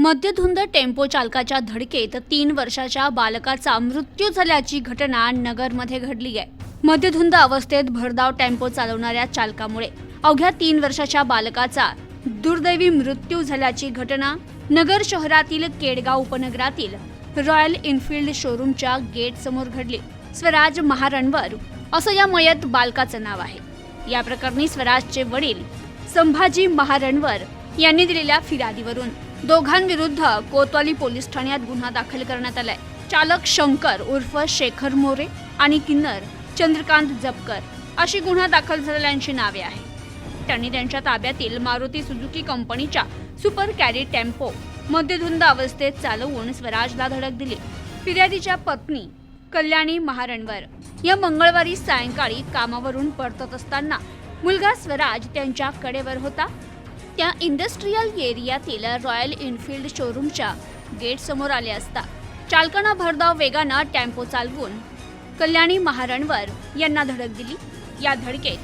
मद्यधुंद tempo चालकाच्या धडकेत तीन वर्षाच्या बालकाचा मृत्यू झाल्याची घटना नगरमध्ये घडली आहे. मद्यधुंद अवस्थेत भरधाव टेम्पो चालवणाऱ्या चालकामुळे अवघ्या तीन वर्षाच्या बालकाचा दुर्दैवी मृत्यू झाल्याची घटना नगर शहरातील केडगाव उपनगरातील रॉयल इनफिल्ड शोरूमच्या गेट समोर घडली. स्वराज महारणवर असं या मयत बालकाचं नाव आहे. या प्रकरणी स्वराजचे वडील संभाजी महारणवर यांनी दिलेल्या फिर्यादीवरून दोघांविरुद्ध कोतवाली पोलीस ठाण्यात गुन्हा दाखल करण्यात आलाय. चालक शंकर उर्फ शेखर मोरे आणि किन्नर चंद्रकांत जपकर अशी गुन्हा दाखल झालेल्यांची नावे आहेत. त्यांनी त्यांच्या ताब्यातील मारुती सुझुकी कंपनीच्या सुपर कॅरी टेम्पो मद्यधुंद अवस्थेत चालवून स्वराजला धडक दिली. फिर्यादीच्या पत्नी कल्याणी महारणवर या मंगळवारी सायंकाळी कामावरून परतत असताना मुलगा स्वराज त्यांच्या कडेवर होता. त्या इंडस्ट्रीयल एरियातील रॉयल इनफिल्ड शोरूमच्या गेट समोर आले असता. चालकानं भरधाव वेगानं टेम्पो चालवून कल्याणी महारणवर यांना धडक दिली. या धडकेत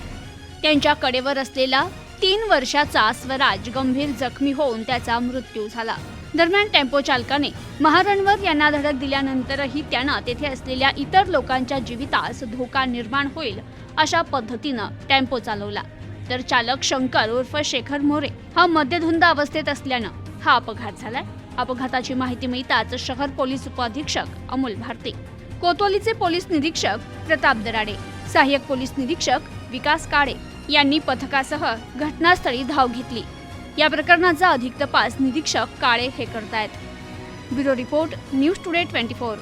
त्यांच्या कडेवर असलेला तीन वर्षाचा स्वराज गंभीर जखमी होऊन त्याचा मृत्यू झाला. दरम्यान टेम्पो चालकाने महारणवर यांना धडक दिल्यानंतरही त्यानं तेथे असलेल्या इतर लोकांच्या जीवितास धोका निर्माण होईल अशा पद्धतीनं टेम्पो चालवला. तर चालक शंकर उर्फ शेखर मोरे हा मद्यधुंद अवस्थेत असल्यानं हा अपघात झालाय. अपघाताची माहिती मिळताच शहर पोलीस उपअधीक्षक अमोल भारती कोतवालीचे पोलीस निरीक्षक प्रताप दराडे सहाय्यक पोलीस निरीक्षक विकास काळे यांनी पथकासह घटनास्थळी धाव घेतली. या प्रकरणाचा अधिक तपास निरीक्षक काळे हे करतायत. Bureau report news today twenty four.